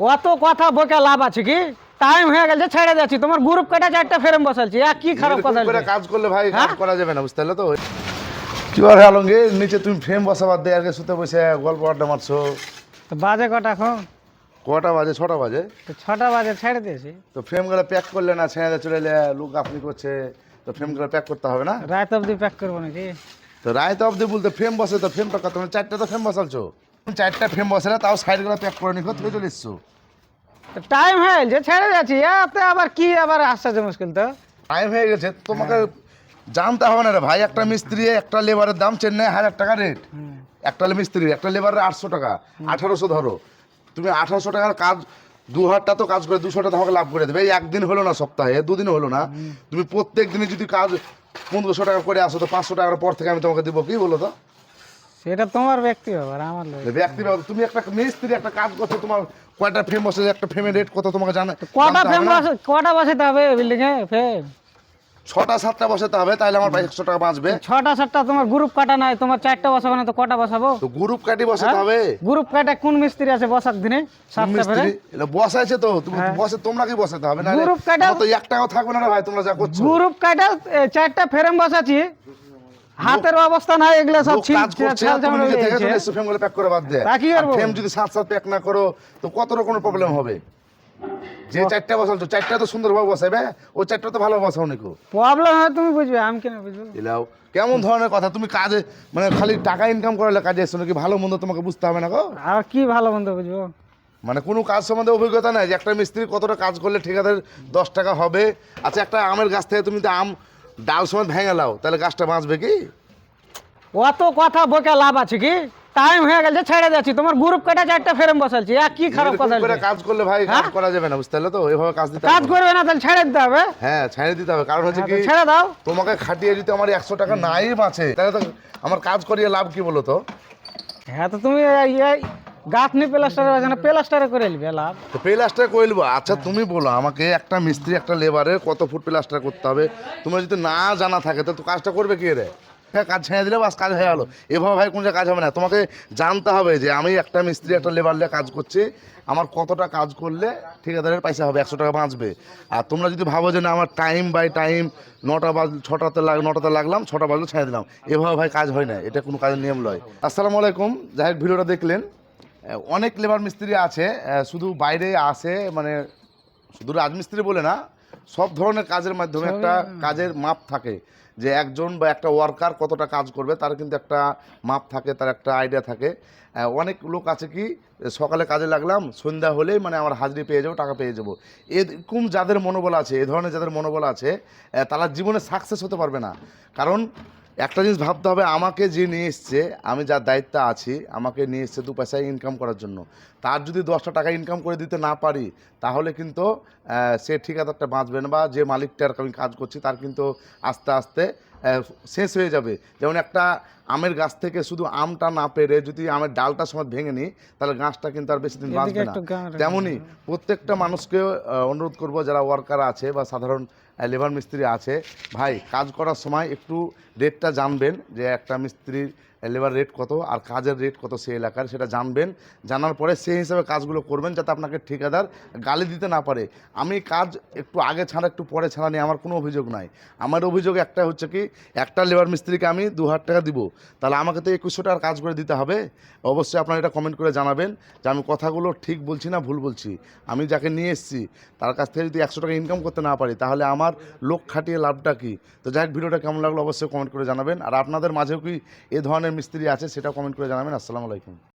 অত কথা বকে লাভ আছে কি? টাইম হয়ে গেছে ছেড়ে যাচ্ছি তোমার গ্রুপ কেটে চারটা ফ্রেম বসালছি আর কি খারাপ কথা? কাজ করলে ভাই কাজ হ্যাঁ? করা যাবে না বুঝতে তো? কি বার আলমগীর? নিচে তুমি ফ্রেম বসাবার দিয়ে আগে শুতে বসে গল্প আড্ডা মারছো। তো বাজে কটা এখন? কটা বাজে? ছটা বাজে? তো ছটা বাজে ছেড়ে দিয়েছি। তো ফ্রেমগুলো প্যাক করলে না ছেঁড়ে চলে এলে লোক আপনি করছে তো ফ্রেমগুলো প্যাক করতে হবে না? রাত অবধি প্যাক করব নাকি? তো রায় তো অব্দি বলতে ফ্রেম বসে তো ফ্রেমটা কত? তুমি চারটা তো ফ্রেম বসালছো চারটা ফ্রেম বসালে তাও সাইডগুলো প্যাক করে নিখো তুমি চলে এসছো। টাইম হয়ে গেছে ছেড়ে যাচ্ছি। এতে আবার কি আবার আসছে মুশকিল তো? টাইম হয়ে গেছে তোমাকে জানতে হবে না রে ভাই একটা মিস্ত্রি একটা লেবারের দাম চেন্নাই হাজার টাকা রেট একটা মিস্ত্রি একটা লেবারের আটশো টাকা আঠারোশো ধরো। তুমি আঠারোশো টাকার কাজ দু হাজারটা তো কাজ করে দুশো টাকা তোমাকে লাভ করে দেবে। একদিন হলো না সপ্তাহে দুদিন হলো না। তুমি প্রত্যেক দিনে যদি কাজ পনেরোশো টাকা করে আসো তো পাঁচশো টাকার পর থেকে আমি তোমাকে দেবো। কি বলো তো? সেটা তোমার ব্যক্তি ব্যাপার আমার ব্যক্তি তুমি একটা মিস্ত্রি একটা কাজ করছ তোমার কয়টা ফ্রেম বসে একটা ফ্রেমের রেট কত তোমাকে জানা জানতে ফ্রেম হবে না? কটা বসাতে হবে বিল্ডিং এ? ফ্রেম ছটা সাতটা বসাতে হবে তাহলে আমার একশো টাকা বাঁচবে। ছটা সাতটা তোমার গ্রুপ কাটা নাই তোমার চারটা বসাবো না তো কটা বসাবো? তো গ্রুপ কাটি বসাতে হবে? গ্রুপ কাটা কোন মিস্ত্রি আছে বসার দিনে? সাতটা মিস্ত্রি? এটা বসাইছে তো তুমি হ্যাঁ। বসে তোমরা কি বসাতে হবে না গ্রুপ কাটা- তো এক টাকাও থাকবে না ভাই তোমরা যা করছ। গ্রুপ কাটা চারটা ফ্রেম বসাচ্ছি। হাতের অবস্থা নাই এগুলো সব কাজ করছে তুমি নিজে থেকে চলে এসছো ফ্রেমগুলো প্যাক করে বাদ দে তা করব? ফ্রেম যদি সাত সাত প্যাক না করো তো কত রকম প্রবলেম হবে? যে চারটা বসালছো চারটা তো সুন্দরভাবে বসাবে ও চারটা তো ভালো বসাও নিকো প্রবলেম হয় তুমি বুঝবে আমি কেন বুঝব? এলাও কেমন ধরনের কথা তুমি কাজে মানে খালি টাকা ইনকাম করলে কাজে এসছো নাকি? ভালো মন্দ তোমাকে বুঝতে হবে না গো আর কি ভালো মন্দ বুঝব? মানে কোনো কাজ সম্বন্ধে অভিজ্ঞতা নাই যে একটা মিস্ত্রি কতটা কাজ করলে ঠিকাদার দশ টাকা হবে? আচ্ছা একটা আমের গাছ থেকে তুমি তো আম ডাল সময় ভেঙে লাও তাহলে গাছটা বাঁচবে কি? অত কথা বকে লাভ আছে কি? টাইম হয়ে গেছে ছেড়ে যাচ্ছি তোমার গ্রুপ কেটে চারটা ফ্রেম বসালছি আর কি খারাপ কথা করে কাজ করলে ভাই কাজ হ্যাঁ? করা যাবে না বুঝতে পারলে তো? এভাবে কাজ দিতে কাজ করবে না তাহলে ছেড়ে দিতে হবে। হ্যাঁ ছেড়ে দিতে হবে। কারণ হচ্ছে হ্যাঁ, কি ছেড়ে দাও। তোমাকে খাটিয়ে যদি আমার একশো টাকা নাই বাঁচে তাহলে তো আমার কাজ করিয়ে লাভ কি বলো তো? হ্যাঁ তো তুমি গাঁথনি প্লাস্টারে আছে না প্লাস্টারে করে নিবে লাভ তো প্লাস্টার করে নেব। আচ্ছা তুমি বলো, আমাকে একটা মিস্ত্রি, একটা লেবারের কত ফুট প্লাস্টার করতে হবে? তোমার যদি না জানা থাকে তো কাজটা করবে কে রে? হ্যাঁ কাজ ছেড়ে দিলে বাস, কাজ হয়ে গেলো। এভাবে ভাই কোন কাজ হবে না। তোমাকে জানতে হবে যে আমি একটা মিস্ত্রি, একটা লেবার নিয়ে কাজ করছি। আমার কতটা কাজ করলে ঠিকাদারের পয়সা হবে? একশো টাকা বাঁচবে। আর তোমরা যদি ভাবো যে না, আমার টাইম বাই টাইম নটা বাজ, ছটাতে লাগ, নটাতে লাগলাম, ছটা বাজলে ছেড়ে দিলাম। এভাবে ভাই কাজ হয় না। এটা কোনো কাজের নিয়ম নয় আসসালামু আলাইকুম। যাই হোক, ভিডিওটা দেখলেন। অনেক লেবার মিস্ত্রি আছে শুধু বাইরে আসে মানে শুধু রাজমিস্ত্রি বলে না সব ধরনের কাজের মাধ্যমে একটা কাজের মাপ থাকে। যে একজন বা একটা ওয়ার্কার কতটা কাজ করবে তার কিন্তু একটা মাপ থাকে তার একটা আইডিয়া থাকে। অনেক লোক আছে কি সকালে কাজে লাগলাম সন্ধ্যা হলেই মানে আমার হাজিরি পেয়ে যাব টাকা পেয়ে যাব। এরকম যাদের মনোবল আছে এ ধরনের যাদের মনোবল আছে তারা জীবনে সাকসেস হতে পারবে না। কারণ একটা জিনিস ভাবতে হবে, আমাকে যে নিয়ে এসছে, আমি যার দায়িত্বে আছি, আমাকে নিয়ে এসছে দু পয়সায় ইনকাম করার জন্য। তার যদি দশটা টাকা ইনকাম করে দিতে না পারি, তাহলে কিন্তু সে ঠিকাদারটা বাঁচবে না বা যে মালিকটার আমি কাজ করছি, তার কিন্তু আস্তে আস্তে শেষ হয়ে যাবে। যেমন একটা আমের গাছ থেকে শুধু আমটা না পেরে যদি আমের ডালটা সময় ভেঙে নিই তাহলে গাছটা কিন্তু আর বেশি দিন বাঁচবে না। তেমনই প্রত্যেকটা মানুষকে অনুরোধ করব যারা ওয়ার্কার আছে বা সাধারণ লেবার মিস্ত্রি আছে ভাই কাজ করার সময় একটু রেটটা জানবেন যে একটা মিস্ত্রির লেবার রেট কত আর কাজের রেট কত সেই এলাকার সেটা জানবেন। জানার পরে সেই হিসাবে কাজগুলো করবেন যাতে আপনাকে ঠিকাদার গালি দিতে না পারে। আমি কাজ একটু আগে ছাড়া, একটু পরে ছাড়া নিয়ে আমার কোনো অভিযোগ নাই। আমার অভিযোগ একটা হচ্ছে কি, একটা লেবার মিস্ত্রিকে আমি দু হাজার টাকা দিব। তাহলে আমাকে তো একুশশো টাকার কাজ করে দিতে হবে। অবশ্যই আপনারা এটা কমেন্ট করে জানাবেন যে আমি কথাগুলো ঠিক বলছি না ভুল বলছি। আমি যাকে নিয়ে এসেছি, তার কাছ থেকে যদি একশো টাকা ইনকাম করতে না পারি, তাহলে আমার লোক খাটিয়ে লাভটা কি? তো যাই ভিডিওটা কেমন লাগল অবশ্যই কমেন্ট করে জানাবেন। আর আপনাদের মাঝেও কি এ ধরনের মিস্ত্রি আছে সেটা কমেন্ট করে জানাবেন। আসসালামু আলাইকুম।